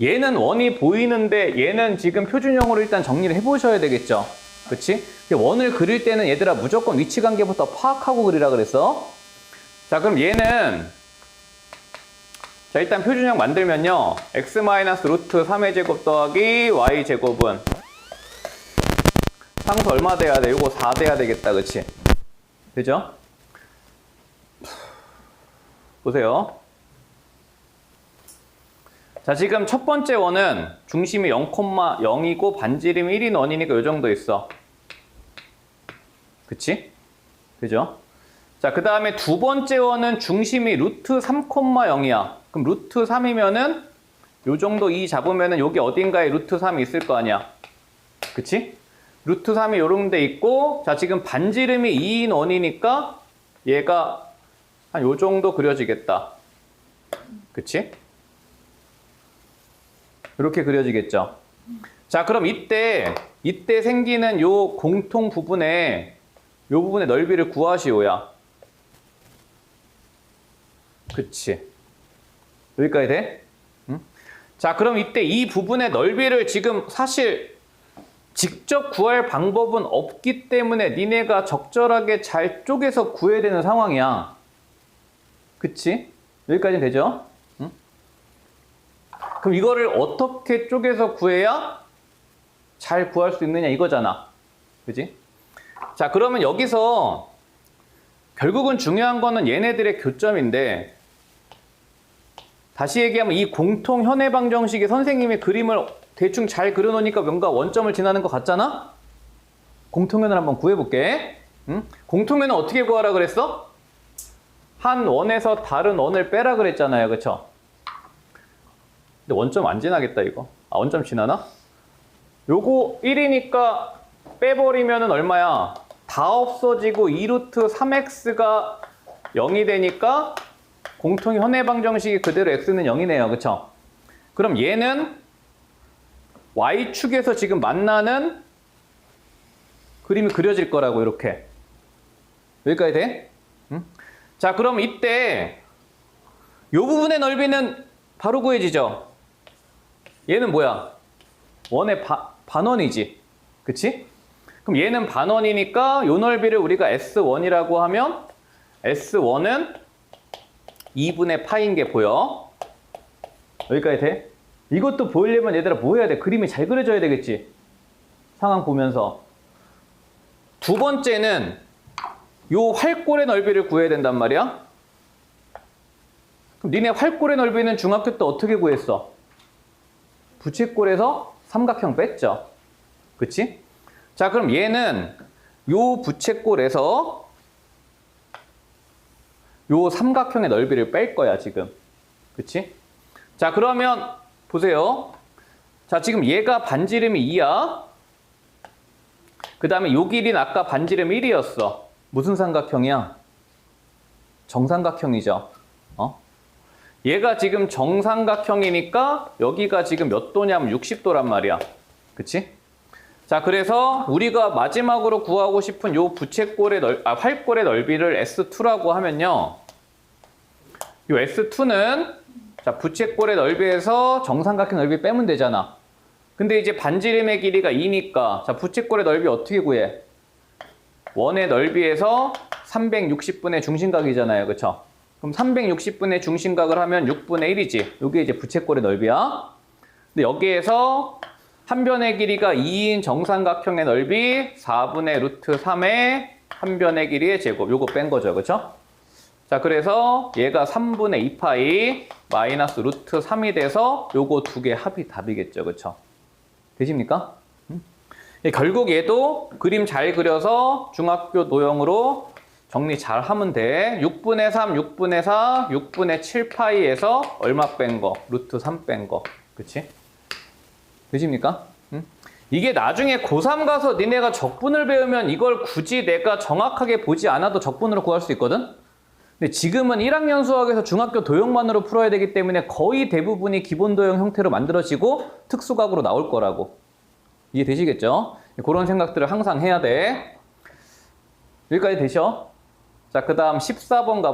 얘는 원이 보이는데 얘는 지금 표준형으로 일단 정리를 해보셔야 되겠죠. 그치? 원을 그릴 때는 얘들아 무조건 위치 관계부터 파악하고 그리라 그랬어. 자, 그럼 얘는 자, 일단 표준형 만들면요. x 루트 3의 제곱 더하기 y 제곱은 상수 얼마 돼야 돼? 요거 4 돼야 되겠다. 그치? 되죠? 보세요. 자, 지금 첫 번째 원은 중심이 0,0이고 반지름이 1인 원이니까 요 정도 있어. 그치? 그죠? 자, 그 다음에 두 번째 원은 중심이 루트 3,0이야. 그럼 루트 3이면은 요 정도 이 잡으면은 여기 어딘가에 루트 3이 있을 거 아니야. 그치? 루트 3이 요런 데 있고, 자, 지금 반지름이 2인 원이니까 얘가 한 요 정도 그려지겠다. 그치? 이렇게 그려지겠죠. 자, 그럼 이때, 이때 생기는 요 공통 부분에, 요 부분의 넓이를 구하시오야. 그치. 여기까지 돼? 응? 자, 그럼 이때 이 부분의 넓이를 지금 사실 직접 구할 방법은 없기 때문에 니네가 적절하게 잘 쪼개서 구해야 되는 상황이야. 그치? 여기까지는 되죠? 응? 그럼 이거를 어떻게 쪼개서 구해야 잘 구할 수 있느냐 이거잖아. 그지? 자, 그러면 여기서 결국은 중요한 거는 얘네들의 교점인데 다시 얘기하면 이 공통 현해 방 정식이 선생님이 그림을 대충 잘 그려놓으니까 뭔가 원점을 지나는 것 같잖아? 공통현을 한번 구해볼게. 응? 공통현은 어떻게 구하라 그랬어? 한 원에서 다른 원을 빼라 그랬잖아요. 그쵸? 근데 원점 안 지나겠다 이거. 아 원점 지나나? 요거 1이니까 빼버리면은 얼마야? 다 없어지고 2루트 3x가 0이 되니까 공통 현해 방 정식이 그대로 x는 0이네요. 그쵸? 그럼 얘는 y축에서 지금 만나는 그림이 그려질 거라고 이렇게. 여기까지 돼? 응? 자, 그럼 이때 이 부분의 넓이는 바로 구해지죠? 얘는 뭐야? 원의 바, 반원이지. 그치? 그럼 얘는 반원이니까 요 넓이를 우리가 S1이라고 하면 S1은 2분의 파인 게 보여. 여기까지 돼? 이것도 보이려면 얘들아 뭐 해야 돼? 그림이 잘 그려져야 되겠지? 상황 보면서. 두 번째는 요 활골의 넓이를 구해야 된단 말이야. 그럼 니네 활골의 넓이는 중학교 때 어떻게 구했어? 부채꼴에서 삼각형 뺐죠. 그치? 자, 그럼 얘는 요 부채꼴에서 요 삼각형의 넓이를 뺄 거야, 지금. 그치? 자, 그러면 보세요. 자, 지금 얘가 반지름이 2야. 그 다음에 요 길이는 아까 반지름 1이었어. 무슨 삼각형이야? 정삼각형이죠. 어? 얘가 지금 정삼각형이니까 여기가 지금 몇 도냐면 60도란 말이야. 그치? 자, 그래서 우리가 마지막으로 구하고 싶은 요 부채꼴의 넓, 아, 활골의 넓이를 S2라고 하면요. 요 S2는 자, 부채꼴의 넓이에서 정삼각형 넓이 빼면 되잖아. 근데 이제 반지름의 길이가 2니까 자, 부채꼴의 넓이 어떻게 구해? 원의 넓이에서 360분의 중심각이잖아요. 그쵸? 그럼 360분의 중심각을 하면 6분의 1이지. 이게 이제 부채꼴의 넓이야. 근데 여기에서 한 변의 길이가 2인 정삼각형의 넓이 4분의 루트 3의 한 변의 길이의 제곱. 요거 뺀 거죠. 그쵸? 자, 그래서 얘가 3분의 2파이 마이너스 루트 3이 돼서 요거 두 개 합이 답이겠죠. 그쵸? 되십니까? 예, 결국 얘도 그림 잘 그려서 중학교 도형으로 정리 잘 하면 돼. 6분의 3, 6분의 4, 6분의 7파이에서 얼마 뺀 거? 루트 3 뺀 거. 그치? 되십니까? 응? 이게 나중에 고3 가서 니네가 적분을 배우면 이걸 굳이 내가 정확하게 보지 않아도 적분으로 구할 수 있거든? 근데 지금은 1학년 수학에서 중학교 도형만으로 풀어야 되기 때문에 거의 대부분이 기본 도형 형태로 만들어지고 특수각으로 나올 거라고. 이해되시겠죠? 그런 생각들을 항상 해야 돼. 여기까지 되셔? 자, 그 다음 14번 가보